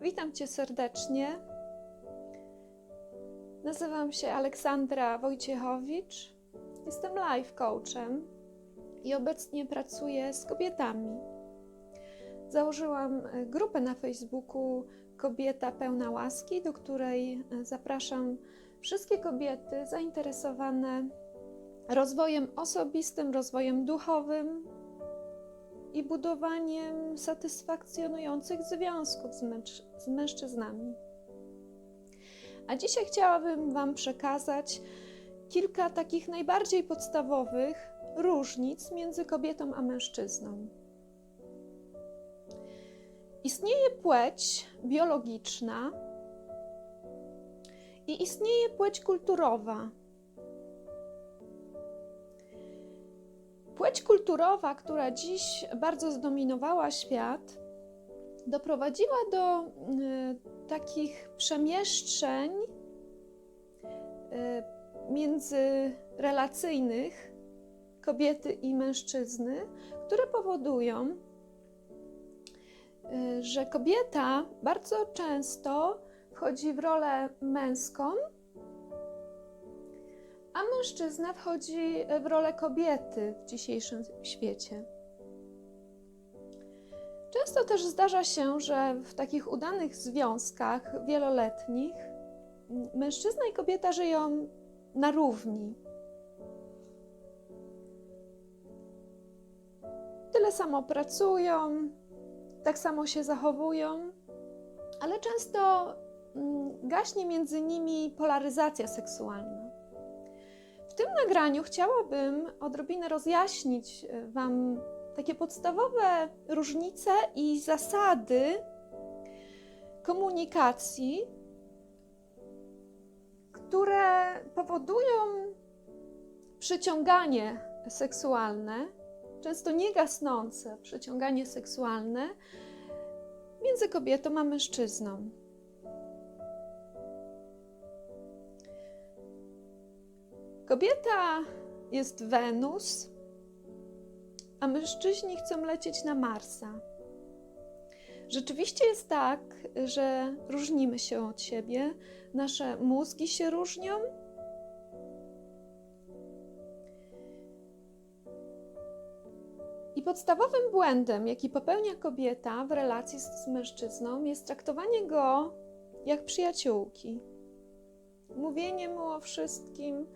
Witam Cię serdecznie. Nazywam się Aleksandra Wojciechowicz. Jestem life coachem i obecnie pracuję z kobietami. Założyłam e, grupę na Facebooku Kobieta Pełna Łaski, do której e, zapraszam wszystkie kobiety zainteresowane rozwojem osobistym, rozwojem duchowym i budowaniem satysfakcjonujących związków z, z mężczyznami. A dzisiaj chciałabym Wam przekazać kilka takich najbardziej podstawowych różnic między kobietą a mężczyzną. Istnieje płeć biologiczna i istnieje płeć kulturowa. Płeć kulturowa, która dziś bardzo zdominowała świat, doprowadziła do y, takich przemieszczeń y, międzyrelacyjnych kobiety i mężczyzny, które powodują, y, że kobieta bardzo często wchodzi w rolę męską, a mężczyzna wchodzi w rolę kobiety w dzisiejszym świecie. Często też zdarza się, że w takich udanych związkach wieloletnich mężczyzna i kobieta żyją na równi. Tyle samo pracują, tak samo się zachowują, ale często mm, gaśnie między nimi polaryzacja seksualna. W tym nagraniu chciałabym odrobinę rozjaśnić e, Wam takie podstawowe różnice i zasady komunikacji, które powodują przyciąganie seksualne, często niegasnące przyciąganie seksualne między kobietą a mężczyzną. Kobieta jest Wenus, a mężczyźni chcą lecieć na Marsa. Rzeczywiście jest tak, że różnimy się od siebie, nasze mózgi się różnią. I podstawowym błędem, jaki popełnia kobieta w relacji z, mężczyzną, jest traktowanie go jak przyjaciółki. Mówienie mu o wszystkim,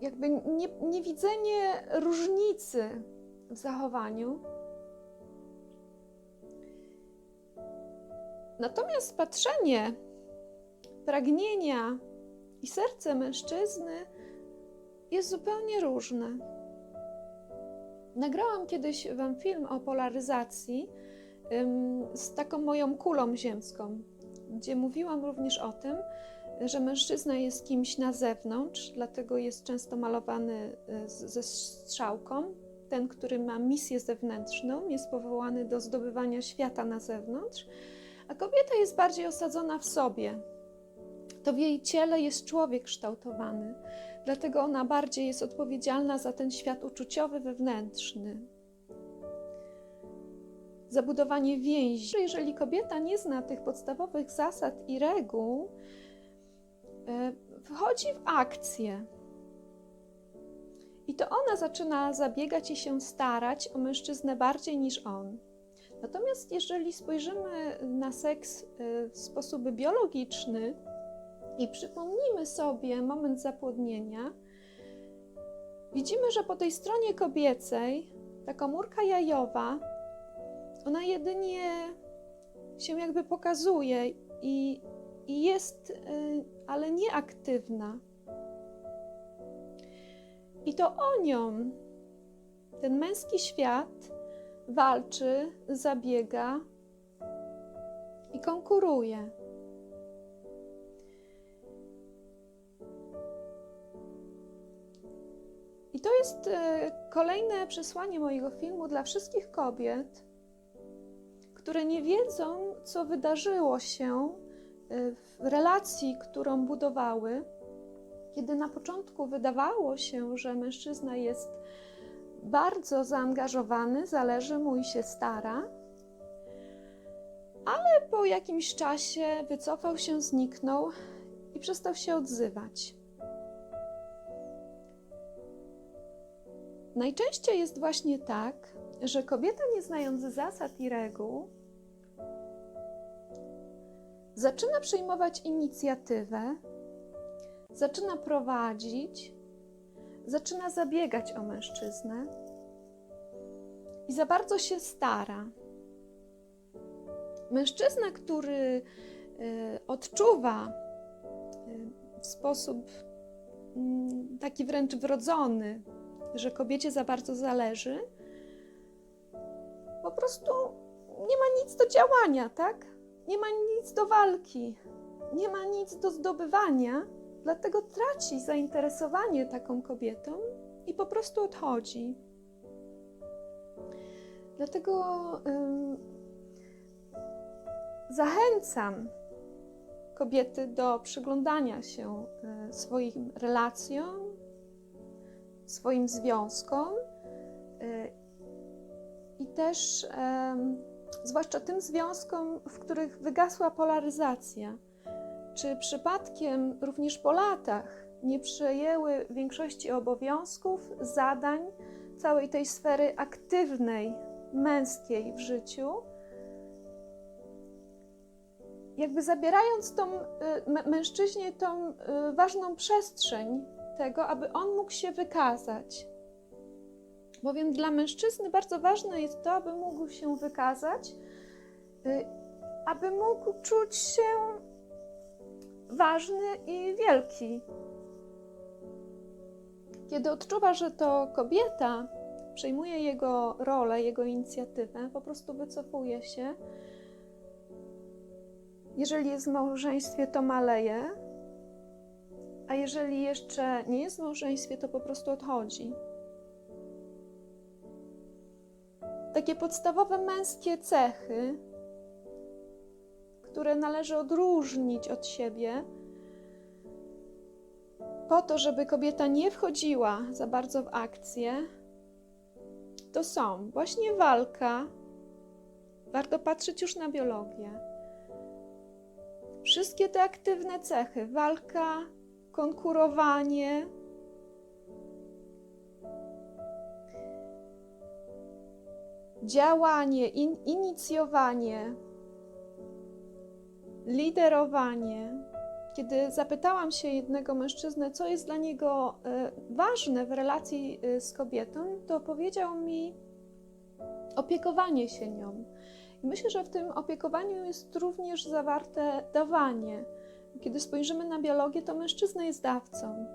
jakby nie, niewidzenie różnicy w zachowaniu. Natomiast patrzenie, pragnienia i serce mężczyzny jest zupełnie różne. Nagrałam kiedyś Wam film o polaryzacji z taką moją kulą ziemską, gdzie mówiłam również o tym, że mężczyzna jest kimś na zewnątrz, dlatego jest często malowany z- ze strzałką. Ten, który ma misję zewnętrzną, jest powołany do zdobywania świata na zewnątrz, a kobieta jest bardziej osadzona w sobie. To w jej ciele jest człowiek kształtowany, dlatego ona bardziej jest odpowiedzialna za ten świat uczuciowy, wewnętrzny. Zabudowanie więzi. Jeżeli kobieta nie zna tych podstawowych zasad i reguł, e, wchodzi w akcję. I to ona zaczyna zabiegać i się starać o mężczyznę bardziej niż on. Natomiast jeżeli spojrzymy na seks e, w sposób biologiczny i przypomnimy sobie moment zapłodnienia, widzimy, że po tej stronie kobiecej ta komórka jajowa, ona jedynie się jakby pokazuje i, i jest, e, ale nieaktywna. I to o nią ten męski świat walczy, zabiega i konkuruje. I to jest e, kolejne przesłanie mojego filmu dla wszystkich kobiet, które nie wiedzą, co wydarzyło się w relacji, którą budowały, kiedy na początku wydawało się, że mężczyzna jest bardzo zaangażowany, zależy mu i się stara, Ale po jakimś czasie wycofał się, zniknął i przestał się odzywać. Najczęściej jest właśnie tak, że kobieta, nie znając zasad i reguł, zaczyna przejmować inicjatywę, zaczyna prowadzić, zaczyna zabiegać o mężczyznę i za bardzo się stara. Mężczyzna, który y, odczuwa y, w sposób y, taki wręcz wrodzony, że kobiecie za bardzo zależy, po prostu nie ma nic do działania, tak? Nie ma nic do walki, nie ma nic do zdobywania, dlatego traci zainteresowanie taką kobietą i po prostu odchodzi. Dlatego zachęcam kobiety do przyglądania się y, swoim relacjom, swoim związkom y, i też zwłaszcza tym związkom, w których wygasła polaryzacja. Czy przypadkiem również po latach nie przejęły większości obowiązków, zadań, całej tej sfery aktywnej, męskiej w życiu? Jakby zabierając tą, y, mężczyźnie tą y, ważną przestrzeń tego, aby on mógł się wykazać. Bowiem dla mężczyzny bardzo ważne jest to, aby mógł się wykazać, y, aby mógł czuć się ważny i wielki. Kiedy odczuwa, że to kobieta przejmuje jego rolę, jego inicjatywę, po prostu wycofuje się. Jeżeli jest w małżeństwie, to maleje, a jeżeli jeszcze nie jest w małżeństwie, to po prostu odchodzi. Takie podstawowe męskie cechy, które należy odróżnić od siebie, po to, żeby kobieta nie wchodziła za bardzo w akcję, to są właśnie walka. Warto patrzeć już na biologię. Wszystkie te aktywne cechy walka, konkurowanie, działanie, in, inicjowanie, liderowanie. Kiedy zapytałam się jednego mężczyznę, co jest dla niego e, ważne w relacji e, z kobietą, to powiedział mi opiekowanie się nią. I myślę, że w tym opiekowaniu jest również zawarte dawanie. Kiedy spojrzymy na biologię, to mężczyzna jest dawcą.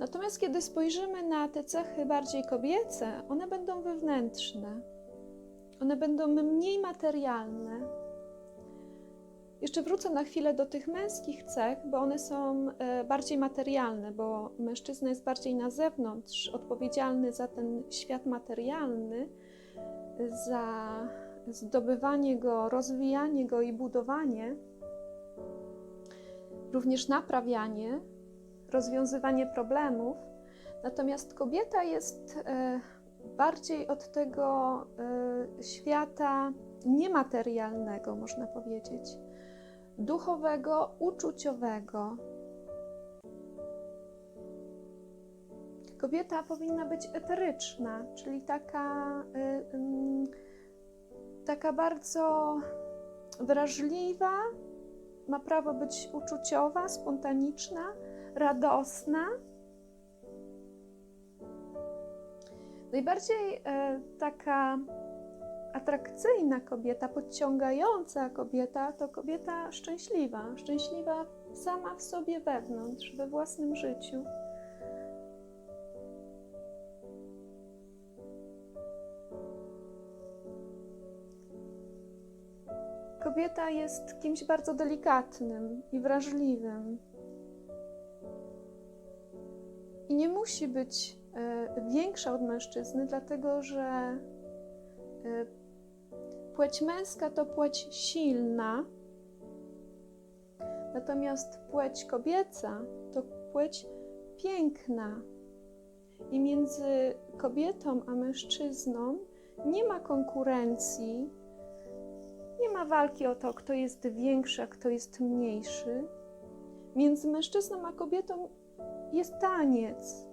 Natomiast kiedy spojrzymy na te cechy bardziej kobiece, one będą wewnętrzne, one będą mniej materialne. Jeszcze wrócę na chwilę do tych męskich cech, bo one są e, bardziej materialne, bo mężczyzna jest bardziej na zewnątrz, odpowiedzialny za ten świat materialny, za zdobywanie go, rozwijanie go i budowanie, również naprawianie, rozwiązywanie problemów. Natomiast kobieta jest e, bardziej od tego e, świata niematerialnego, można powiedzieć, duchowego, uczuciowego. Kobieta powinna być eteryczna, czyli taka, e, taka bardzo wrażliwa, ma prawo być uczuciowa, spontaniczna radosna. Najbardziej e, taka atrakcyjna kobieta, podciągająca kobieta to kobieta szczęśliwa, szczęśliwa sama w sobie wewnątrz, we własnym życiu. Kobieta jest kimś bardzo delikatnym i wrażliwym. I nie musi być e, większa od mężczyzny, dlatego że e, płeć męska to płeć silna, natomiast płeć kobieca to płeć piękna. I między kobietą a mężczyzną nie ma konkurencji, nie ma walki o to, kto jest większy, a kto jest mniejszy. Między mężczyzną a kobietą jest taniec.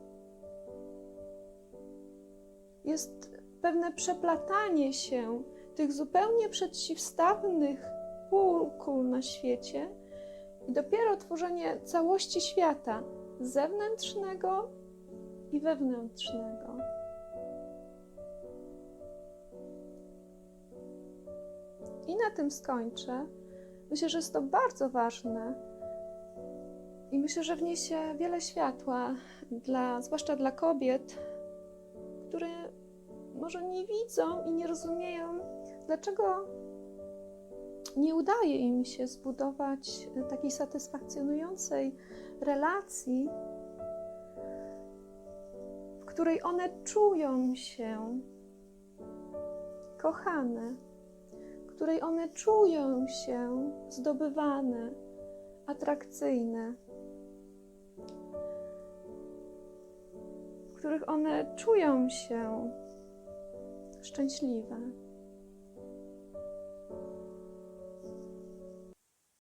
Jest pewne przeplatanie się tych zupełnie przeciwstawnych półkul na świecie i dopiero tworzenie całości świata zewnętrznego i wewnętrznego. I na tym skończę. Myślę, że jest to bardzo ważne myślę, że wniesie wiele światła, dla, zwłaszcza dla kobiet, które może nie widzą i nie rozumieją, dlaczego nie udaje im się zbudować takiej satysfakcjonującej relacji, w której one czują się kochane, w której one czują się zdobywane, atrakcyjne, których one czują się szczęśliwe.